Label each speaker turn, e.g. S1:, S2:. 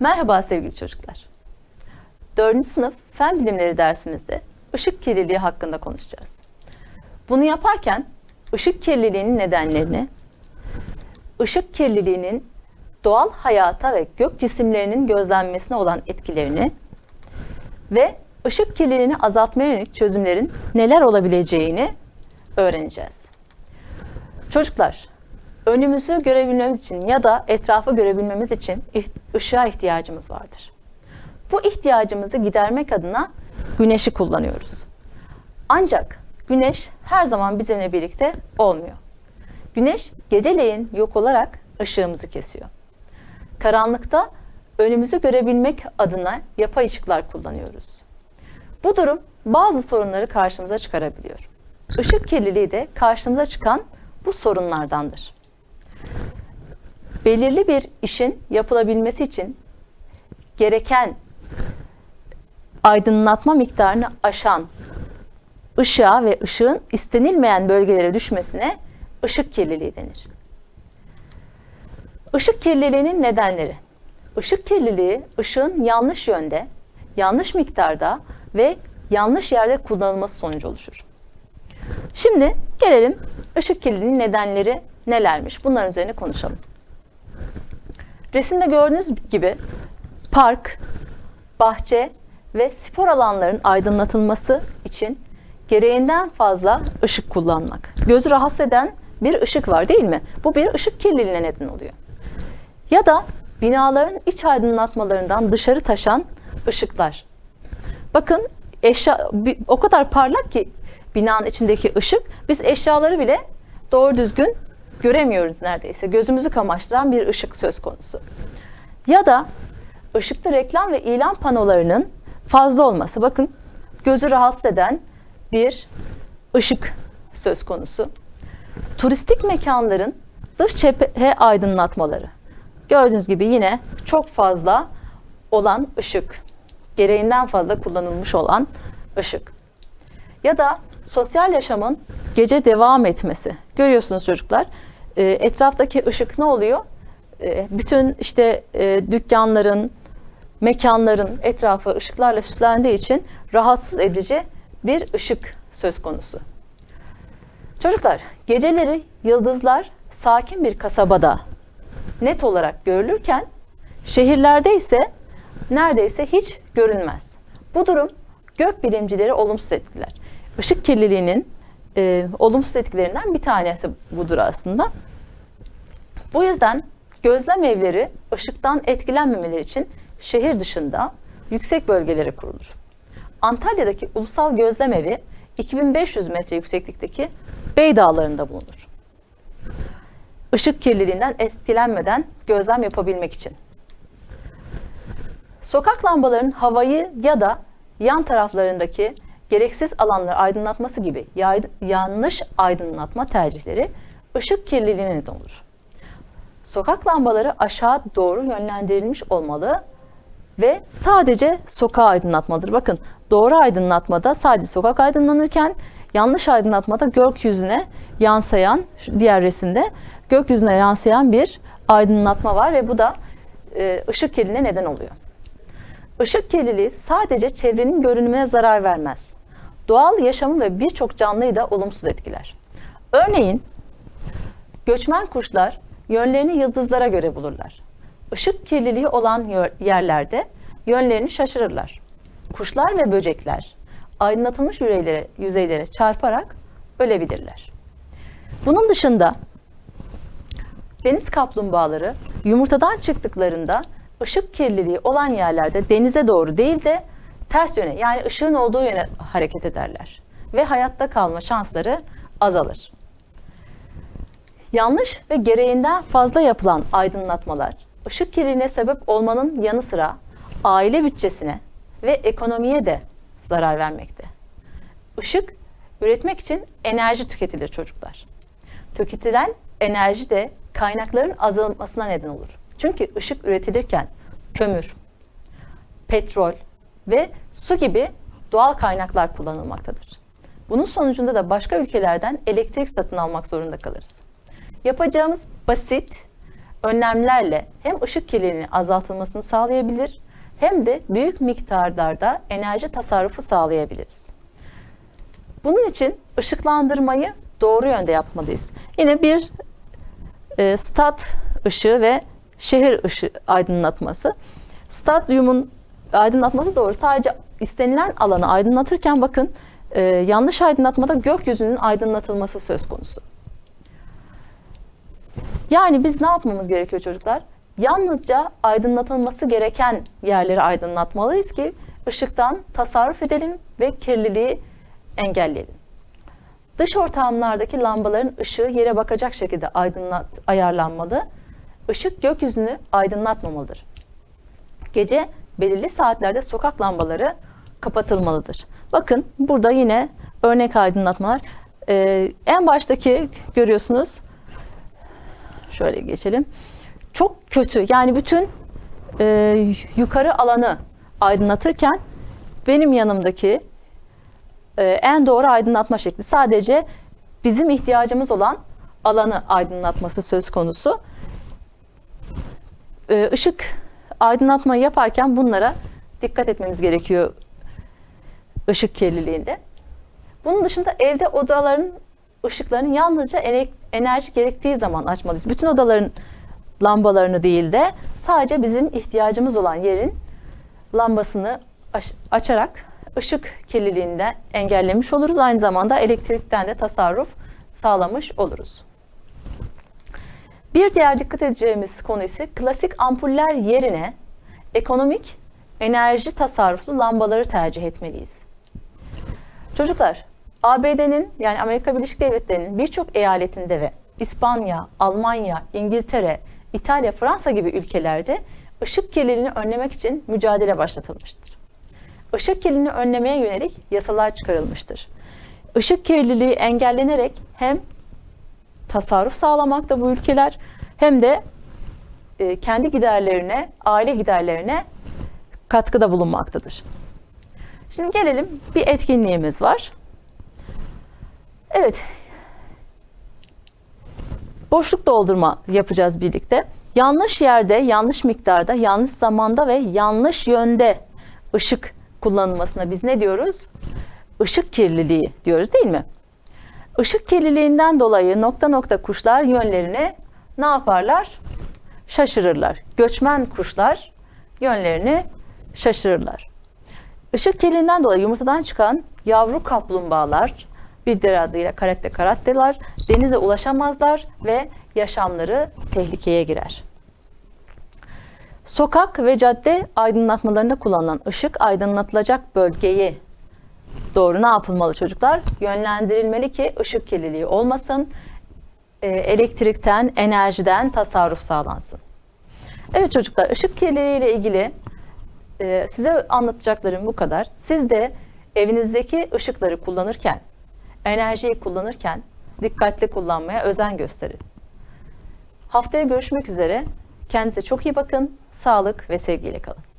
S1: Merhaba sevgili çocuklar. 4. sınıf fen bilimleri dersimizde ışık kirliliği hakkında konuşacağız. Bunu yaparken ışık kirliliğinin nedenlerini, ışık kirliliğinin doğal hayata ve gök cisimlerinin gözlenmesine olan etkilerini ve ışık kirliliğini azaltmaya yönelik çözümlerin neler olabileceğini öğreneceğiz. Çocuklar, önümüzü görebilmemiz için ya da etrafı görebilmemiz için ışığa ihtiyacımız vardır. Bu ihtiyacımızı gidermek adına güneşi kullanıyoruz. Ancak güneş her zaman bizimle birlikte olmuyor. Güneş geceleyin yok olarak ışığımızı kesiyor. Karanlıkta önümüzü görebilmek adına yapay ışıklar kullanıyoruz. Bu durum bazı sorunları karşımıza çıkarabiliyor. Işık kirliliği de karşımıza çıkan bu sorunlardandır. Belirli bir işin yapılabilmesi için gereken aydınlatma miktarını aşan ışığa ve ışığın istenilmeyen bölgelere düşmesine ışık kirliliği denir. Işık kirliliğinin nedenleri. Işık kirliliği ışığın yanlış yönde, yanlış miktarda ve yanlış yerde kullanılması sonucu oluşur. Şimdi gelelim ışık kirliliğinin nedenleri nelermiş? Bunların üzerine konuşalım. Resimde gördüğünüz gibi park, bahçe ve spor alanların aydınlatılması için gereğinden fazla ışık kullanmak. Gözü rahatsız eden bir ışık var değil mi? Bu bir ışık kirliliğine neden oluyor. Ya da binaların iç aydınlatmalarından dışarı taşan ışıklar. Bakın eşya o kadar parlak ki binanın içindeki ışık biz eşyaları bile doğru düzgün göremiyoruz neredeyse. Gözümüzü kamaştıran bir ışık söz konusu. Ya da ışıklı reklam ve ilan panolarının fazla olması. Bakın gözü rahatsız eden bir ışık söz konusu. Turistik mekanların dış cephe aydınlatmaları. Gördüğünüz gibi yine çok fazla olan ışık. Gereğinden fazla kullanılmış olan ışık. Ya da sosyal yaşamın gece devam etmesi. Görüyorsunuz çocuklar. E, etraftaki ışık ne oluyor? E, bütün işte e, dükkanların, mekanların etrafı ışıklarla süslendiği için rahatsız edici bir ışık söz konusu. Çocuklar, geceleri yıldızlar sakin bir kasabada net olarak görülürken şehirlerde ise neredeyse hiç görünmez. Bu durum gök bilimcileri olumsuz etkiler. Işık kirliliğinin e, olumsuz etkilerinden bir tanesi budur aslında. Bu yüzden gözlem evleri ışıktan etkilenmemeleri için şehir dışında yüksek bölgelere kurulur. Antalya'daki Ulusal Gözlem Evi 2500 metre yükseklikteki Bey Dağları'nda bulunur. Işık kirliliğinden etkilenmeden gözlem yapabilmek için. Sokak lambalarının havayı ya da yan taraflarındaki gereksiz alanları aydınlatması gibi yanlış aydınlatma tercihleri ışık kirliliğine neden olur. Sokak lambaları aşağı doğru yönlendirilmiş olmalı ve sadece sokağı aydınlatmalıdır. Bakın doğru aydınlatmada sadece sokak aydınlanırken yanlış aydınlatmada gökyüzüne yansıyan diğer resimde gökyüzüne yansıyan bir aydınlatma var ve bu da e, ışık kirliliğine neden oluyor. Işık kirliliği sadece çevrenin görünümüne zarar vermez. Doğal yaşamı ve birçok canlıyı da olumsuz etkiler. Örneğin göçmen kuşlar yönlerini yıldızlara göre bulurlar. Işık kirliliği olan yer- yerlerde yönlerini şaşırırlar. Kuşlar ve böcekler aydınlatılmış yüzeylere, yüzeylere çarparak ölebilirler. Bunun dışında deniz kaplumbağaları yumurtadan çıktıklarında ışık kirliliği olan yerlerde denize doğru değil de ters yöne yani ışığın olduğu yöne hareket ederler ve hayatta kalma şansları azalır. Yanlış ve gereğinden fazla yapılan aydınlatmalar ışık kirliliğine sebep olmanın yanı sıra aile bütçesine ve ekonomiye de zarar vermekte. Işık üretmek için enerji tüketilir çocuklar. Tüketilen enerji de kaynakların azalmasına neden olur. Çünkü ışık üretilirken kömür, petrol ve su gibi doğal kaynaklar kullanılmaktadır. Bunun sonucunda da başka ülkelerden elektrik satın almak zorunda kalırız. Yapacağımız basit önlemlerle hem ışık kirliliğinin azaltılmasını sağlayabilir hem de büyük miktarlarda enerji tasarrufu sağlayabiliriz. Bunun için ışıklandırmayı doğru yönde yapmalıyız. Yine bir e, stat ışığı ve şehir ışığı aydınlatması. Stadyumun aydınlatması doğru. Sadece istenilen alanı aydınlatırken bakın e, yanlış aydınlatmada gökyüzünün aydınlatılması söz konusu. Yani biz ne yapmamız gerekiyor çocuklar? Yalnızca aydınlatılması gereken yerleri aydınlatmalıyız ki ışıktan tasarruf edelim ve kirliliği engelleyelim. Dış ortamlardaki lambaların ışığı yere bakacak şekilde aydınlat, ayarlanmalı. Işık gökyüzünü aydınlatmamalıdır. Gece belirli saatlerde sokak lambaları kapatılmalıdır. Bakın burada yine örnek aydınlatmalar. Ee, en baştaki görüyorsunuz. Şöyle geçelim. Çok kötü yani bütün e, yukarı alanı aydınlatırken benim yanımdaki e, en doğru aydınlatma şekli sadece bizim ihtiyacımız olan alanı aydınlatması söz konusu. E, ışık aydınlatmayı yaparken bunlara dikkat etmemiz gerekiyor ışık kirliliğinde. Bunun dışında evde odaların ışıklarını yalnızca enerji gerektiği zaman açmalıyız. Bütün odaların lambalarını değil de sadece bizim ihtiyacımız olan yerin lambasını aç- açarak ışık kirliliğinden engellemiş oluruz. Aynı zamanda elektrikten de tasarruf sağlamış oluruz. Bir diğer dikkat edeceğimiz konu ise klasik ampuller yerine ekonomik, enerji tasarruflu lambaları tercih etmeliyiz. Çocuklar, ABD'nin yani Amerika Birleşik Devletleri'nin birçok eyaletinde ve İspanya, Almanya, İngiltere, İtalya, Fransa gibi ülkelerde ışık kirliliğini önlemek için mücadele başlatılmıştır. Işık kirliliğini önlemeye yönelik yasalar çıkarılmıştır. Işık kirliliği engellenerek hem tasarruf sağlamakta bu ülkeler hem de e, kendi giderlerine, aile giderlerine katkıda bulunmaktadır. Şimdi gelelim bir etkinliğimiz var. Evet. Boşluk doldurma yapacağız birlikte. Yanlış yerde, yanlış miktarda, yanlış zamanda ve yanlış yönde ışık kullanılmasına biz ne diyoruz? Işık kirliliği diyoruz değil mi? Işık kirliliğinden dolayı nokta nokta kuşlar yönlerini ne yaparlar? Şaşırırlar. Göçmen kuşlar yönlerini şaşırırlar. Işık kirliliğinden dolayı yumurtadan çıkan yavru kaplumbağalar bir adıyla karette karatteler denize ulaşamazlar ve yaşamları tehlikeye girer. Sokak ve cadde aydınlatmalarında kullanılan ışık aydınlatılacak bölgeyi doğru ne yapılmalı çocuklar? Yönlendirilmeli ki ışık kirliliği olmasın, e, elektrikten, enerjiden tasarruf sağlansın. Evet çocuklar, ışık kirliliği ile ilgili e, size anlatacaklarım bu kadar. Siz de evinizdeki ışıkları kullanırken, enerjiyi kullanırken dikkatli kullanmaya özen gösterin. Haftaya görüşmek üzere. Kendinize çok iyi bakın. Sağlık ve sevgiyle kalın.